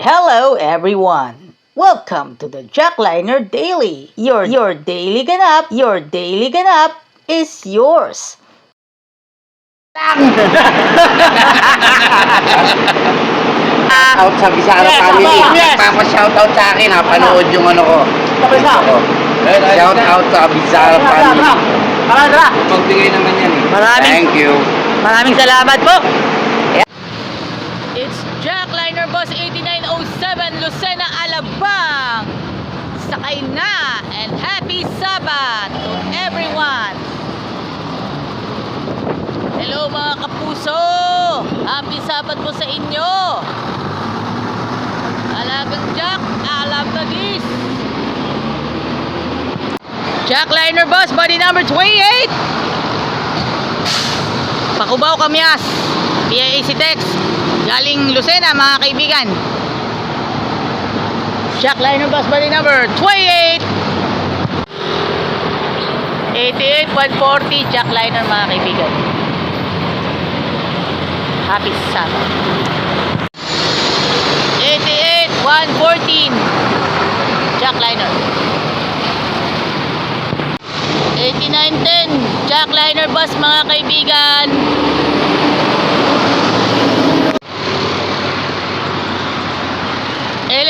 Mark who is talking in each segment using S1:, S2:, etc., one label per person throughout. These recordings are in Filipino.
S1: Hello everyone! Welcome to the Jackliner Daily. Your your daily ganap, your daily ganap is yours.
S2: Out sa Bisara
S3: Yes,
S2: family.
S3: aba, yes.
S2: Nagpapa-shoutout sa akin ha. Panood yung ano ko.
S3: Tapos na.
S2: Ako. Shout out sa Bisara family.
S3: Tara.
S2: Magbigay naman yan eh.
S3: Maraming-
S2: Thank you.
S3: Maraming salamat po.
S1: Jackliner Bus 8907 Lucena Alabang. Sakay na and happy Sabbath to everyone. Hello mga kapuso! Happy Sabbath po sa inyo! Alagang Jack, alam na this! Jackliner Bus, body number 28! Pakubaw Kamyas, PIAC Tex, galing Lucena mga kaibigan. Jackliner Bus, body number 28! 88, 140, Jackliner mga kaibigan. Happy Sabbath. 88, 114, Jackliner. 8910, Jackliner bus mga kaibigan.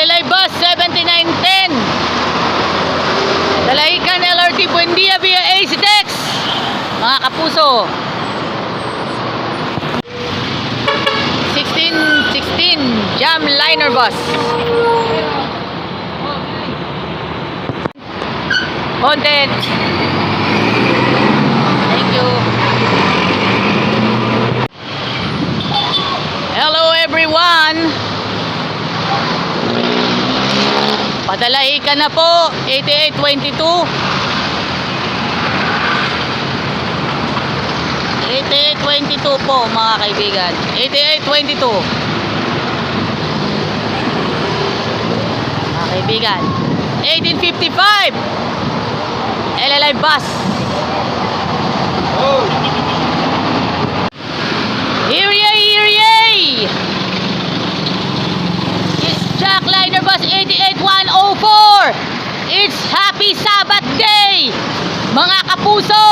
S1: LLI bus 7910. Dalaikan LRT Buendia via AC Tex. Mga kapuso. 1616 Jam Liner bus. Content. Thank you. Hello everyone. Padalay ka na po 8822. 8822 po mga kaibigan. 8822. Mga kaibigan. 1855. LLI bus. Here yay, here yay! It's Jackliner Bus 88104! It's Happy Sabbath Day! Mga kapuso!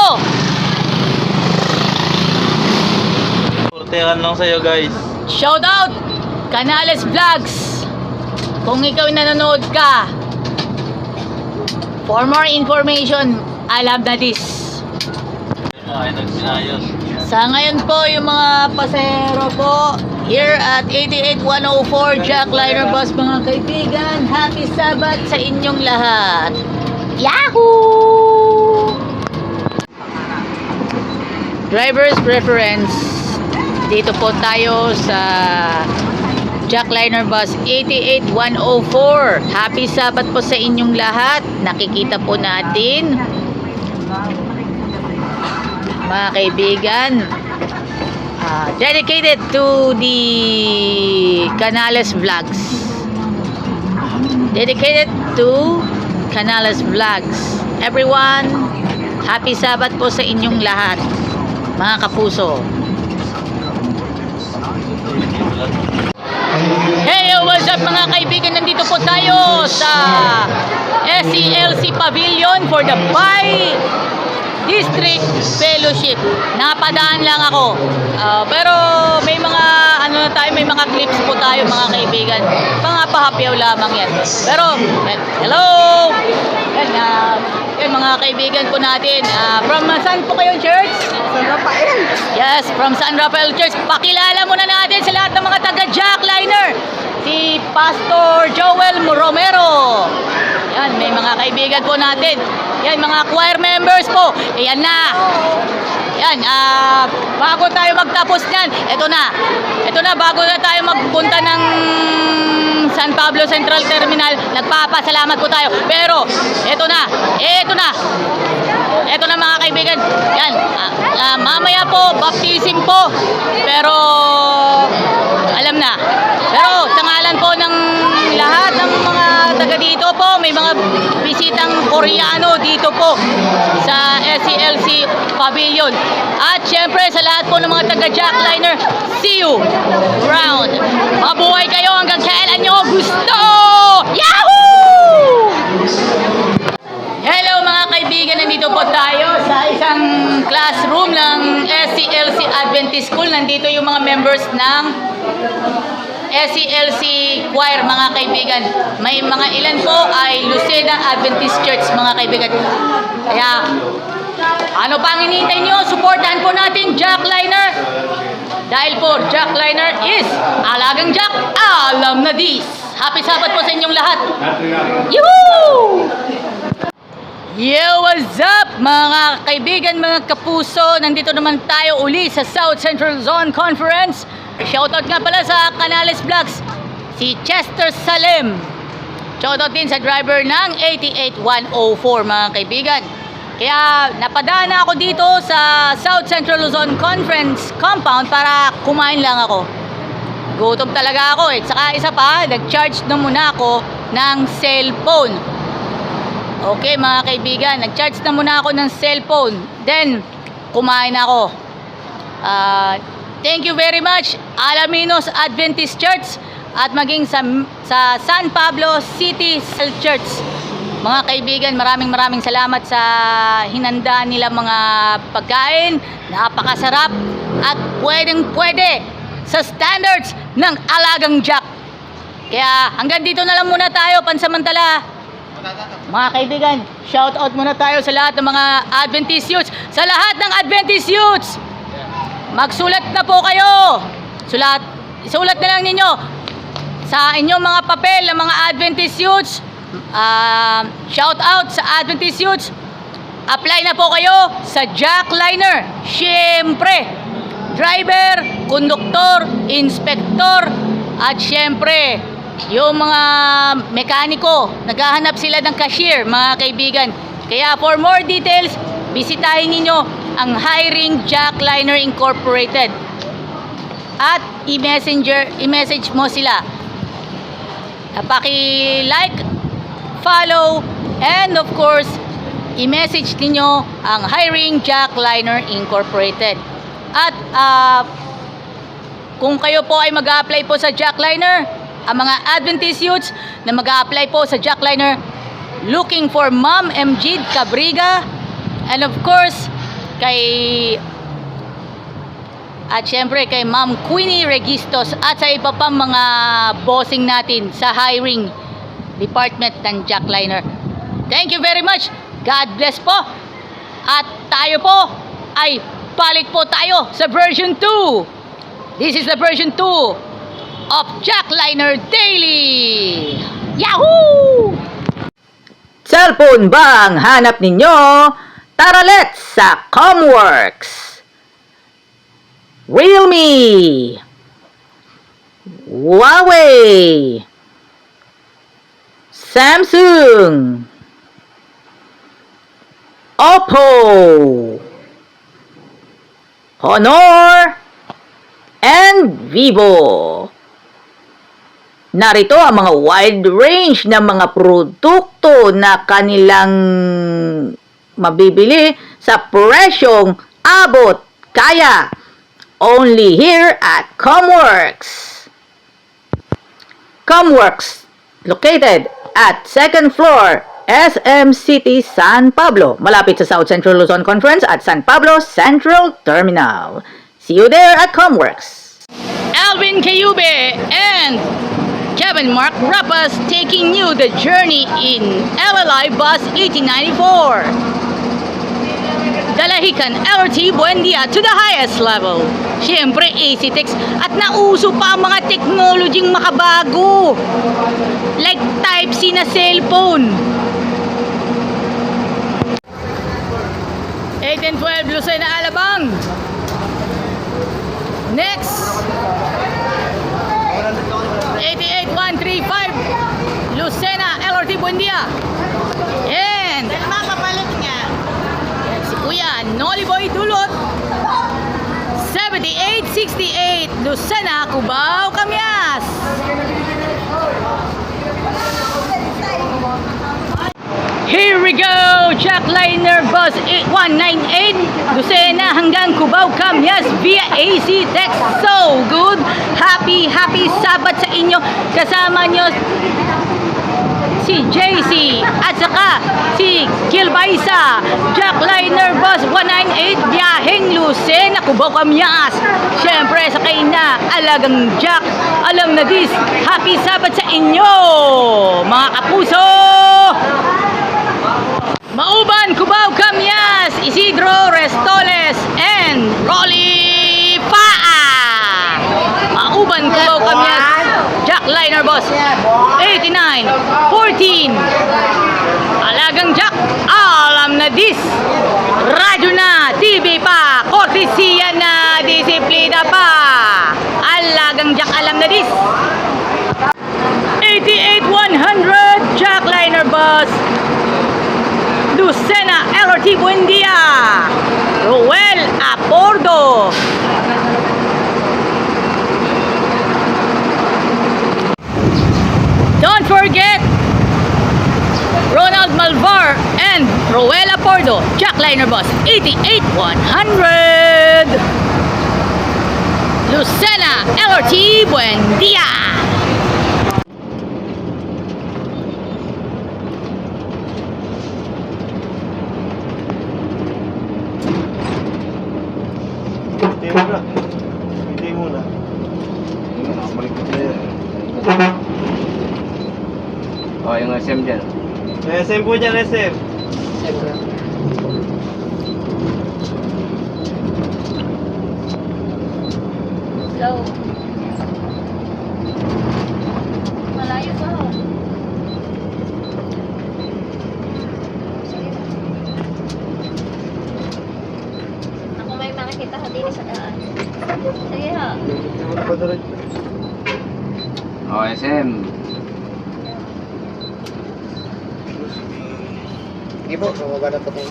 S4: Portehan lang sa'yo guys.
S1: Shout out! Canales Vlogs! Kung ikaw nanonood ka, for more information, I love na this.
S4: Ay, nagsinayos.
S1: Sa ngayon po, yung mga pasero po, here at 88104 Jackliner Bus mga kaibigan, happy Sabbath sa inyong lahat. Yahoo! Driver's preference. Dito po tayo sa Jackliner Bus 88104. Happy Sabbath po sa inyong lahat. Nakikita po natin mga kaibigan ah, dedicated to the Canales Vlogs dedicated to Canales Vlogs everyone happy Sabbath po sa inyong lahat mga kapuso Hey, what's up mga kaibigan? Nandito po tayo sa SCLC Pavilion for the Pi District Fellowship. Napadaan lang ako. Ah, pero may mga ano na tayo, may mga clips po tayo mga kaibigan. Mga pahapyaw lamang yan. Pero, yan, hello! Yan, ah, yan mga kaibigan po natin. Ah, from uh, saan po kayo church? San Rafael. Yes, from San Rafael Church. Pakilala muna natin sa lahat ng mga taga-jackliner. Si Pastor Joel Romero. Yan, may mga kaibigan po natin. Yan, mga choir members po. Ayan na. Yan, ah, bago tayo magtapos niyan, eto na. Eto na, bago na tayo magpunta ng San Pablo Central Terminal, nagpapasalamat po tayo. Pero, eto na, eto na. Eto na mga kaibigan. Yan, ah, ah, mamaya po, baptism po. Pero, alam na. Pero, sa ngalan po ng lahat ng mga taga dito po, may mga bisitang Koreano dito po sa SCLC Pavilion. At syempre sa lahat po ng mga taga Jackliner, see you round. Mabuhay kayo hanggang kailan nyo gusto! Yahoo! Hello mga kaibigan, nandito po tayo sa isang classroom ng SCLC Adventist School. Nandito yung mga members ng SCLC Choir mga kaibigan. May mga ilan po ay Lucena Adventist Church mga kaibigan. Kaya ano pa ang hinihintay nyo? Supportahan po natin Jack Liner. Dahil po Jack Liner is alagang Jack, alam na dis. Happy Sabat po sa inyong lahat. Yoo! Yo, what's up mga kaibigan, mga kapuso? Nandito naman tayo uli sa South Central Zone Conference. Shoutout nga pala sa Canales Vlogs, si Chester Salem. Shoutout din sa driver ng 88104 mga kaibigan. Kaya napadaan na ako dito sa South Central Luzon Conference compound para kumain lang ako. Gutom talaga ako eh. Saka isa pa, nag-charge na muna ako ng cellphone. Okay mga kaibigan, nag-charge na muna ako ng cellphone. Then, kumain ako. Ah, thank you very much Alaminos Adventist Church at maging sa, sa San Pablo City Cell Church. Mga kaibigan, maraming maraming salamat sa hinanda nila mga pagkain. Napakasarap at pwedeng pwede sa standards ng Alagang Jack. Kaya hanggang dito na lang muna tayo pansamantala. Mga kaibigan, shout out muna tayo sa lahat ng mga Adventist youths. Sa lahat ng Adventist youths, magsulat na po kayo. Sulat, isulat na lang ninyo sa inyong mga papel ng mga Adventist youths. ah, shout out sa Adventist youths. Apply na po kayo sa Jackliner. Siyempre, driver, konduktor, inspektor, at siyempre, yung mga mekaniko, naghahanap sila ng cashier, mga kaibigan. Kaya for more details, bisitahin ninyo ang Hiring Jackliner Incorporated. At i-messenger, i-message mo sila. Paki-like, follow, and of course, i-message ninyo ang Hiring Jackliner Incorporated. At ah, kung kayo po ay mag apply po sa Jackliner, ang mga Adventist youths na mag apply po sa Jackliner, looking for Ma'am MG Cabriga, and of course, kay at syempre kay Ma'am Queenie Registos at sa iba pang mga bossing natin sa hiring department ng Jackliner. Thank you very much. God bless po. At tayo po ay balik po tayo sa version 2. This is the version 2 of Jackliner Daily. Yahoo!
S3: Cellphone ba ang hanap ninyo? Tara let's sa Comworks! Realme! Huawei! Samsung! Oppo! Honor! And Vivo! Narito ang mga wide range ng mga produkto na kanilang mabibili sa presyong abot kaya. Only here at Comworks. Comworks, located at second floor, SM City, San Pablo, malapit sa South Central Luzon Conference at San Pablo Central Terminal. See you there at Comworks.
S1: Alvin Cayube and Kevin Mark Rappas taking you the journey in LLI Bus 1894. Dalahican LRT Buendia to the highest level. Siyempre, ACTEX at nauso pa ang mga technologying makabago. Like Type-C na cellphone. 8 and 12, Lucena Alabang. Next, 88135 Lucena LRT Buendia. And mapapalit nga. Si Kuya Noli Boy Dulot. 7868 Lucena Cubao Camias. Jackliner Bus 198, Lucena hanggang Cubao, Camyas via AC Text. So good! Happy, happy Sabat sa inyo. Kasama nyo si JC at saka si Gilbaisa Jackliner Bus 198 biyaheng Lucena Cubao Camyas syempre sakay na alagang Jack alam na this happy Sabat sa inyo mga kapuso Mauban, Cubao, Camyas, Isidro, Restoles, and Rolly Paa. Mauban, Cubao, Camyas, Jack Liner Boss, 89, 14. Alagang Jack, alam na dis. Radyo na, TV pa, kortesiya na, disiplina pa. Alagang Jack, alam na dis. 88-100, Jack Liner Bus, Lucena LRT Buendia Ruel Apordo Don't forget Ronald Malvar and Ruel Apordo Jack Liner Bus 88100 Lucena LRT Buendia
S5: Hindi muna. Hindi muna.
S2: O, yung SM dyan.
S5: SM po dyan, SM.
S1: Slow. Malayo pa.
S6: Ako may makikita ka din sa daan. Sige ha.
S2: O, SM.
S7: Sige po, bumaba na po tayo.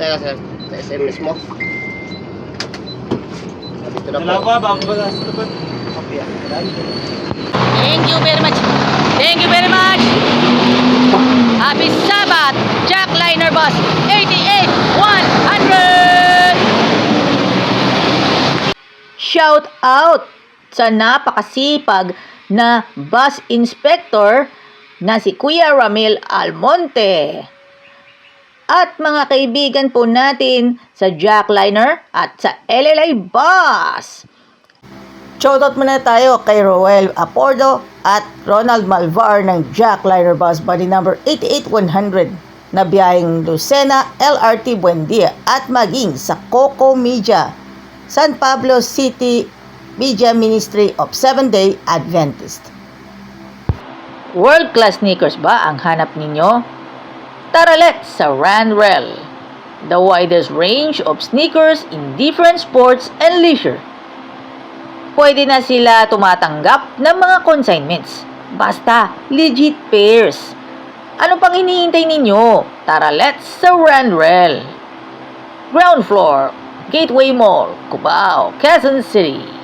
S7: Teka sir, sa SM mismo. Dito na po.
S5: pa, bago ba nasa tapat?
S1: Thank you very much. Thank you very much. Happy Sabbath, Jack Liner Bus 88 100.
S3: Shout out sa napakasipag na bus inspector na si Kuya Ramil Almonte. At mga kaibigan po natin sa Jackliner at sa LLA Bus. Shoutout muna tayo kay Roel Apordo at Ronald Malvar ng Jackliner Bus Body number 88100 na biyaheng Lucena, LRT Buendia at maging sa Coco Media, San Pablo City Media Ministry of Seventh-day Adventist. World-class sneakers ba ang hanap ninyo? Tara let's sa Randrel, the widest range of sneakers in different sports and leisure. Pwede na sila tumatanggap ng mga consignments. Basta, legit pairs. Ano pang hinihintay ninyo? Tara let's sa Randrel. Ground floor, Gateway Mall, Cubao, Quezon City.